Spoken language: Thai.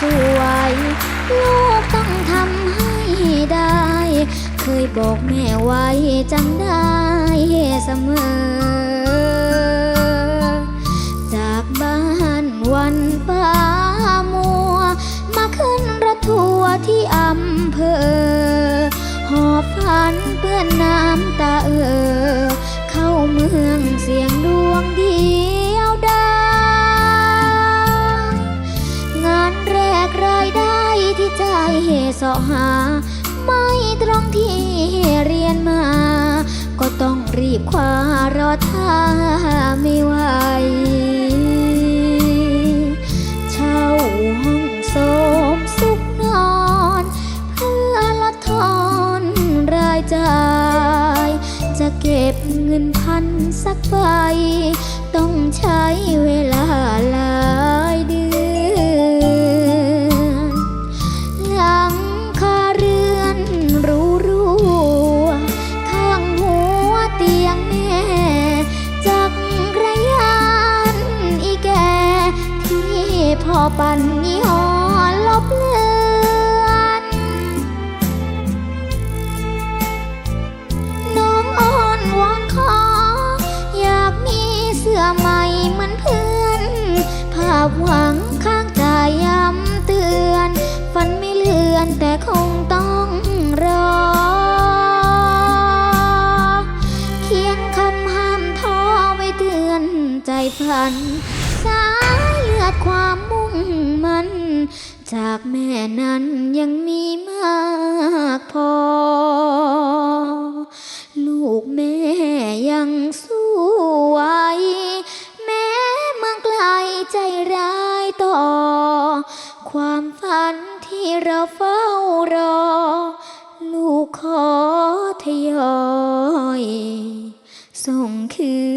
สวย ลูกต้องทำให้ได้ เคยบอกแม่ไว้จำได้เสมอ จากบ้านวันป่ามัว มาขึ้นรถทัวร์ที่อำเภอ หอบฝันเปื้อนน้ำตาเออ สาะหา ไม่ตรงที่เรียนมา ก็ต้องรีบคว้ารอท่าไม่ไหวเช่าห้องโสมสุขนอน เพื่อลดทอนรายจ่าย จะเก็บเงินพันสักใบ ต้องใช้เว อปั่นยี่ห้อลบเลือนน้องอ้อนวอนขอ อยากมีเสื้อใหม่เหมือนเพื่อน ภาพหวังข้างกายย้ำเตือน ฝันไม่เลือนแต่คงต้องรอ เขียนคำห้ามท้อไว้เตือนใจพันสายเลือดความ จากแม่นั้นยังมีมากพอ ลูกแม่ยังสู้ไหวแม้มืองไกลใจร้ายต่อ ความฝันที่เราเฝ้ารอ ลูกขอทยอย ส่งคืน